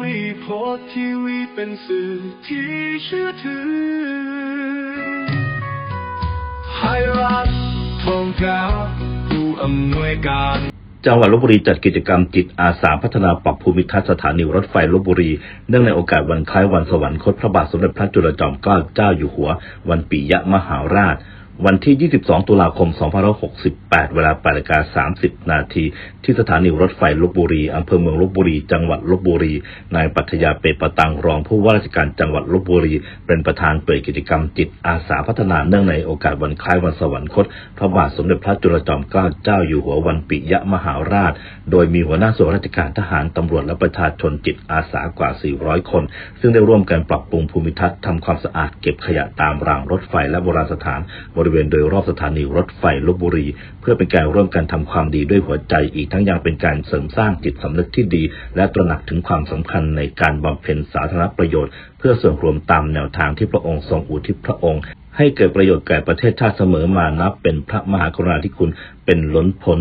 วีโพสทีวีเป็นสื่อที่เชื่อถือไทยรัฐทองกาผู้อำนวยการ จังหวัดลบบุรีจัดกิจกรรมจิตอาสาพัฒนาปรับภูมิทัศน์สถานีรถไฟลบบุรี เนื่องในโอกาสวันคล้ายวันสวรรคตพระบาทสมเด็จพระจุลจอมเกล้าเจ้าอยู่หัว วันปิยมหาราช วันที่ 22 ตุลาคม 2568 เวลา8นาฬิกา30 นาทีที่สถานีรถไฟลบบุรี อำเภอเมืองลบบุรี จังหวัดลบบุรี นายปัทยาเปรปตังรองผู้ว่าราชการจังหวัดลบบุรี เป็นประธานเปิดกิจกรรมจิตอาสาพัฒนาเนื่องในโอกาสวันคล้ายวันสวรรคต พระบาทสมเด็จพระจุลจอมเกล้าเจ้าอยู่หัววันปิยมหาราช โดยมีหัวหน้าส่วนราชการทหารตำรวจและประชาชนจิตอาสากว่า 400 คน ซึ่งได้ร่วมกันปรับปรุงภูมิทัศน์ทำความสะอาดเก็บขยะตามรางรถไฟและโบราณสถานบริเวณโดยรอบสถานีรถไฟลบบุรี เพื่อเป็นการร่วมกันทำความดีด้วยหัวใจอีกทั้งยังเป็นการเสริมสร้างจิตสำนึกที่ดี และตระหนักถึงความสำคัญในการบำเพ็ญสาธารณประโยชน์ เพื่อส่วนรวมตามแนวทางที่พระองค์ทรงอุทิศพระองค์ให้เกิดประโยชน์แก่ประเทศชาติเสมอมานับ เป็นพระมหากรุณาธิคุณเป็นล้นพ้น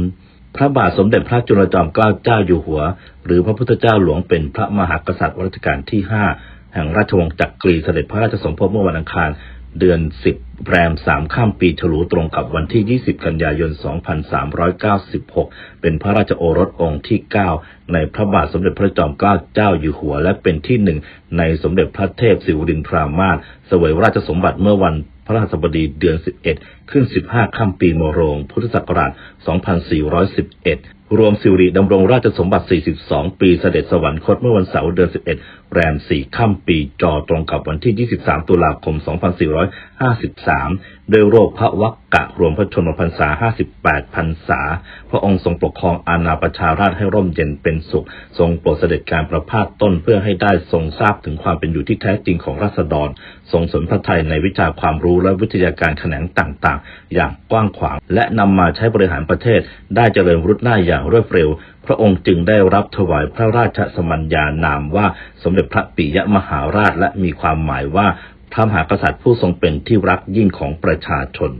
พระบาทสมเด็จพระจุลจอมเกล้าเจ้าอยู่หัว หรือพระพุทธเจ้าหลวงเป็นพระมหากษัตริย์รัชกาลที่ 5 แห่งราชวงศ์จักรีเสด็จพระราชสมภพเมื่อวันอังคาร เดือน 10 แพรม3ข้ามปีฉลูตรงกับวันที่ 20 กันยายน 2396 เป็นพระราชโอรสองค์ที่ 9 ในพระบาทสมเด็จพระจอมเกล้าเจ้าอยู่หัว และเป็นที่หนึ่งในสมเด็จพระเทพสิวรินทรามาศเสวยราชสมบัติเมื่อวันพระราชบดีเดือน 11 ขึ้น 15 ค่ำปีมโรง พุทธศักราช 2411 รวมสิริดำรงราชสมบัติ 42 ปีเสด็จสวรรคตเมื่อวันเสาร์เดือน 11 แรม 4 ค่ำปีจอตรงกับวันที่ 23 ตุลาคม 2453โดยโรคพระวักกะรวมพระชนมพรรษา58พรรษา พระองค์ทรงปกครองอาณาประชาราชให้ร่มเย็นเป็นสุข ทรงโปรดเสด็จการประพาสต้นเพื่อให้ได้ทรงทราบถึงความเป็นอยู่ที่แท้จริงของราษฎร ทรงสนพระทัยในวิชาความรู้และวิทยาการแขนงต่างๆ อย่างกว้างขวาง และนำมาใช้บริหารประเทศ ได้เจริญรุดหน้าอย่างรวดเร็ว พระองค์จึงได้รับถวายพระราชสมัญญานามว่าสมเด็จพระปิยมหาราชและมีความหมายว่า พระมหากษัตริย์ผู้ทรงเป็นที่รักยิ่งของประชาชน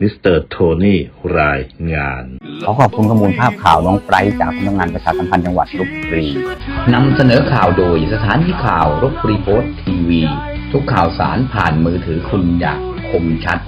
มิสเตอร์โทนี่รายงาน ขอขอบคุณข้อมูลภาพข่าวน้องไบรท์จากสำนักงานประชาสัมพันธ์จังหวัดลบบุรีนำเสนอข่าวโดยสถานีข่าวรบบุรีโพสต์ทีวี ทุกข่าวสารผ่านมือถือคุณอย่างคมชัด